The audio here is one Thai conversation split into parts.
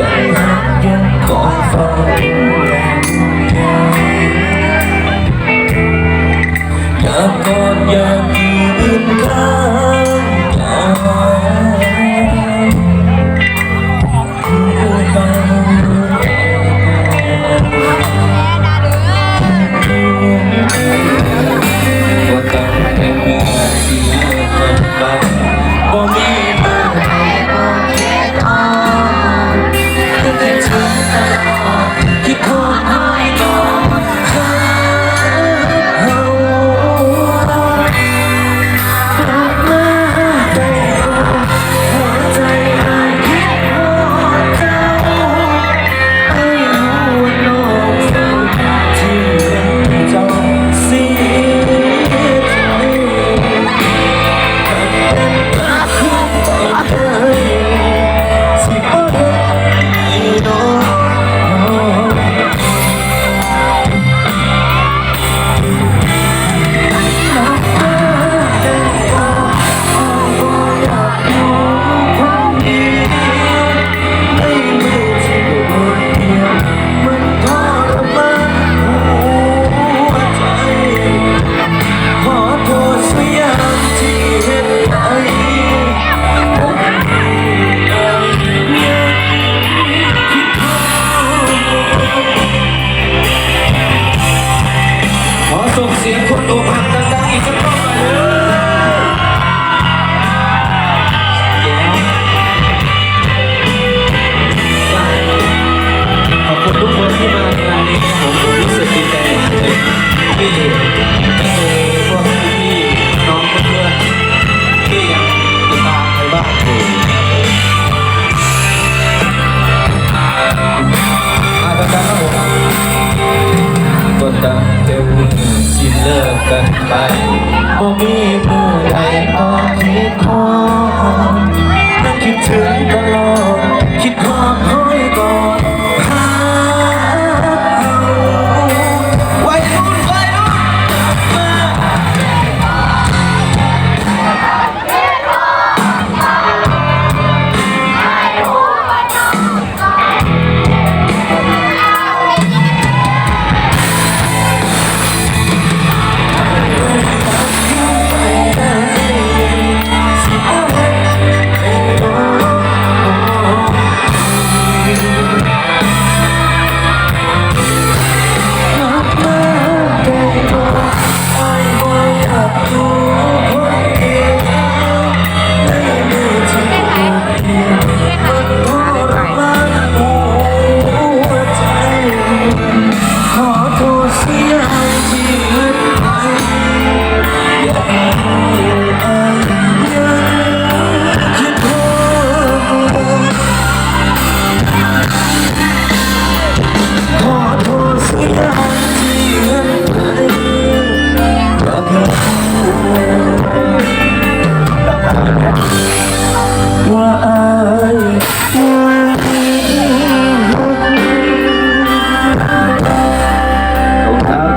ยังรักยังคอยเฝ้า นั่ ว่าอายวันนี้ขอบคุณครับ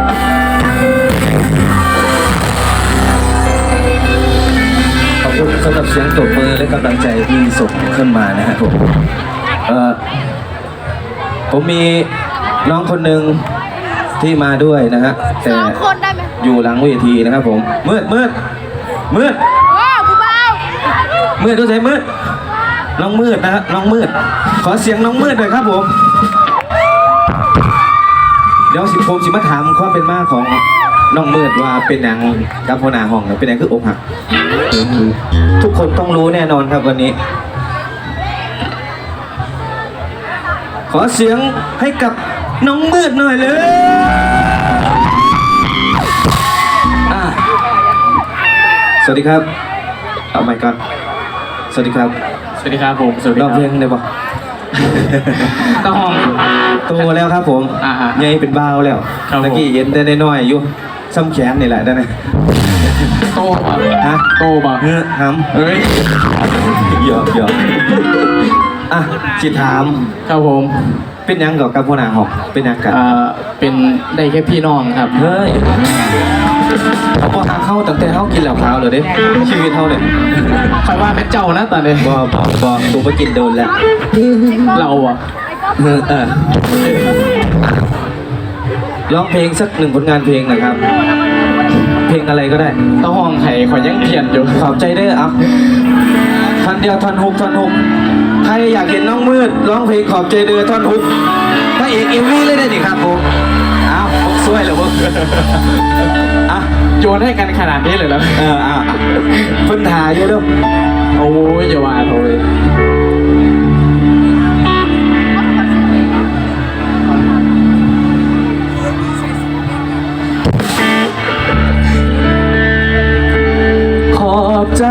ขอบคุณสำหรับเสียงตบมือและกำลังใจที่ส่งขึ้นมานะครับผมเอ่อผมมีน้องคนหนึ่งที่มาด้วยนะฮะแต่สองคนได้ไหมอยู่หลังเวทีนะครับผมมืดมืดมืดโอ้ผู้เบา มืดดูใจมืดน้องมืดนะฮะน้องมืด ขอเสียงน้องมืดหน่อยครับผม เดี๋ยวสิผมสิมาถามความเป็นมาของน้องมืดว่าเป็นหยังกับหัวหน้าห้องเนี่ยเป็นหยังคืออกหักทุกคนต้องรู้แน่นอนครับวันนี้ ขอเสียงให้กับน้องมืดหน่อยเลยสวัสดีครับเอาไมค์ก่อน สวัสดีครับสวัสดีครับผมสวัสดีร้องคเพลรับงได้ปะก็ห้อง โตแล้วครับผมอ่าฮะใหญ่เป็นบ้าวแล้วครับผม ตะกี้เย็นแต่น้อยๆอยู่ซ้ำแขนนี่แหละได้ไหมโตป่ะฮะโตป่ะเฮ้อหเฮ้ยำหยอกหยอกอะสิถามครับผมเป็นหยังกับกับหัวหน้าหอกเป็นหยังกัน อ่าเป็นได้แค่พี่น้องครับเฮ้ย เขาบอกหาเข้าตั้งแต่เขากินเหล้าขาวเลยเด้ชีวิตเขาเนี่ยคอยว่าเป็นเจ้านะตอนนี้บ่บ่บ่กูไปกินโดนแล้ว เราอะเออเออร้องเพลงสักหนึ่งผลงานเพลงหนะครับ เพลงอะไรก็ได้ตะห้องไข่ขอยยังเพียนอยู่ขอบใจเด้อเอาท่อนเดียวท่อนฮุกท่อนฮุกใครอยากเห็นน้องมืดร้องเพลงขอบใจเด้อท่อนฮุกพระเอกเอ็มวีเลยได้ดิครับผม อ้าวผมช่วยเหรอผมอะโยนให้กันขนาดนี้เลยแล้วเอออะอะเพิ่นถ่ายอยู่เด้อโอ้ยอย่าว่าโทยขอบใจ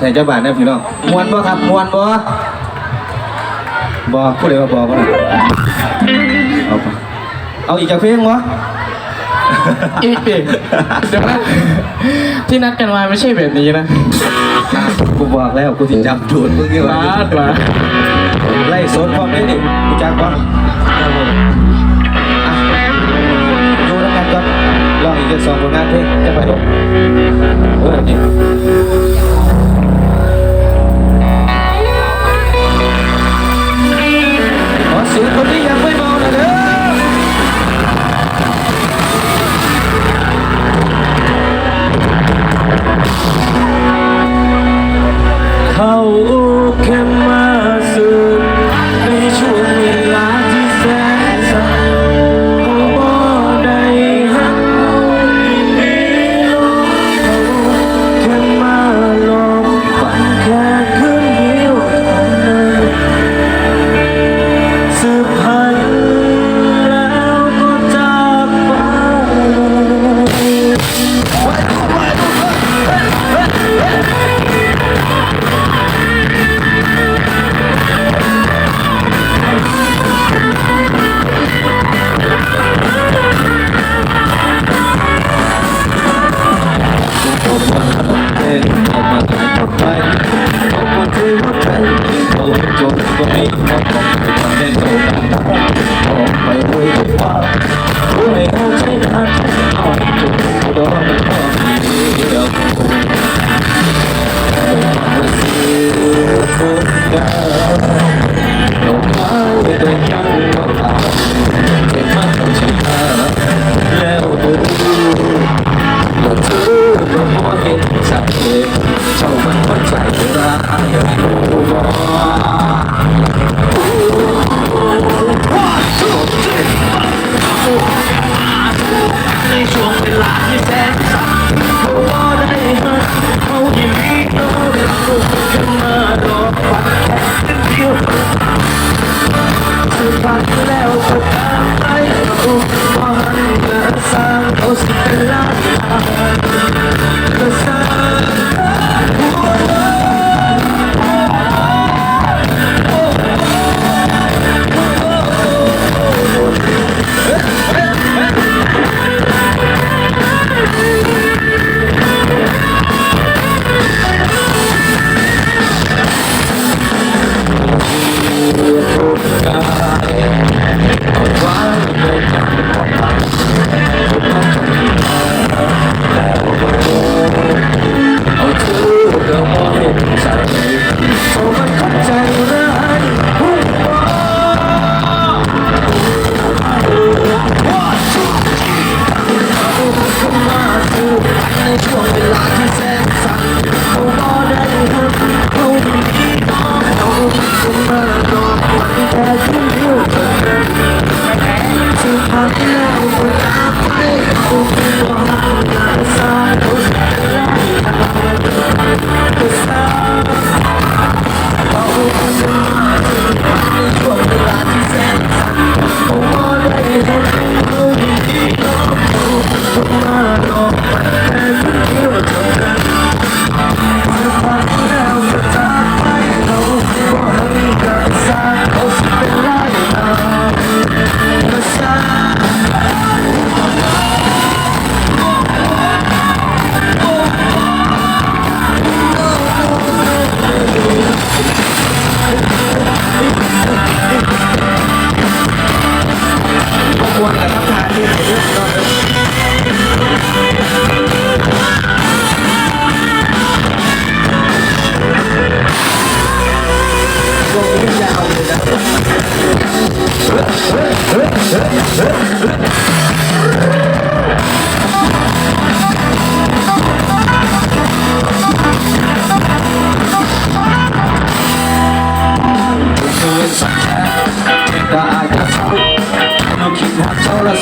สวดสวดให้เจ้าบ้านนะพี่น้องมวนบ่ครับมวนบ่บ่พูดเลยว่าบ่บ่นะเอาปะเอาอีกจากเพลงบ่อีกดิเดี๋ยวนะที่นัดกันมาไม่ใช่แบบนี้นะกูบอกแล้วกูสิจับจูดมึงนี่ลาว่าดมาไล่สนพร้อมได้นี่กูจักบ่ครับผมอะอยู่แล้วกันก่อนลองอีกแค่สองผลงานเพลงจะไปลงเออนี่ ข ก็ตาม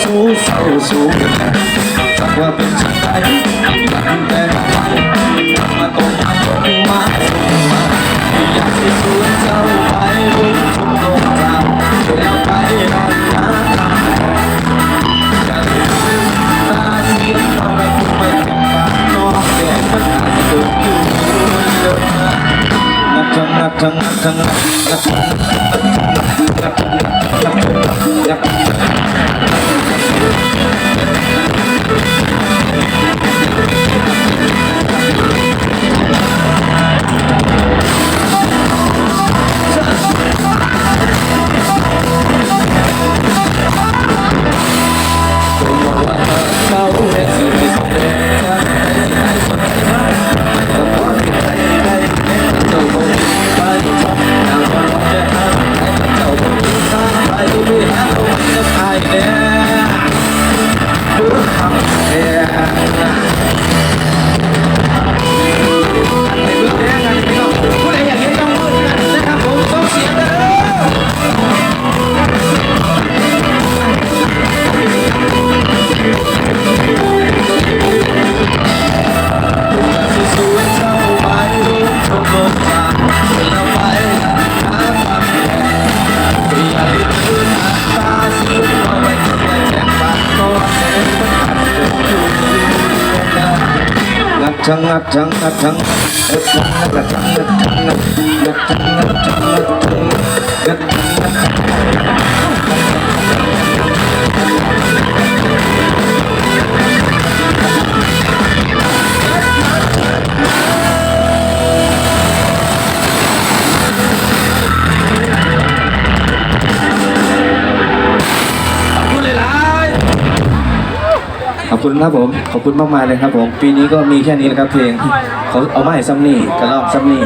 ว่าเขาละสู้เศร้าสู้กันสักว่าเป็นสิ่งใดมันแต่ไปมาตรงมาตรงมาตรงมาอยากให้สวนเจ้าไปรุ่งชุ จังงัดจังงัดจังงัดจังงัดจังงัดจังงัดงัดจังงัดจังงัดจังงัด ขอบคุณครับผม ขอบคุณมากมายเลยครับผม ปีนี้ก็มีแค่นี้นะครับเพลงเขาเอาไม้ซัมนี่กระลอกซัมนี่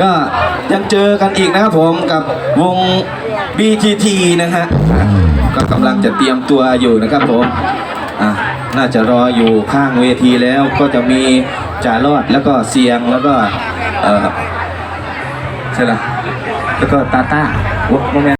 ก็ยังเจอกันอีกนะครับผมกับวง BTT นะฮะก็กำลังจะเตรียมตัวอยู่นะครับผมอะน่าจะรออยู่ข้างเวทีแล้วก็จะมีจ่ารอดแล้วก็เสียงแล้วก็เออใช่ละแล้วก็ตาต้าโอ้โมเมน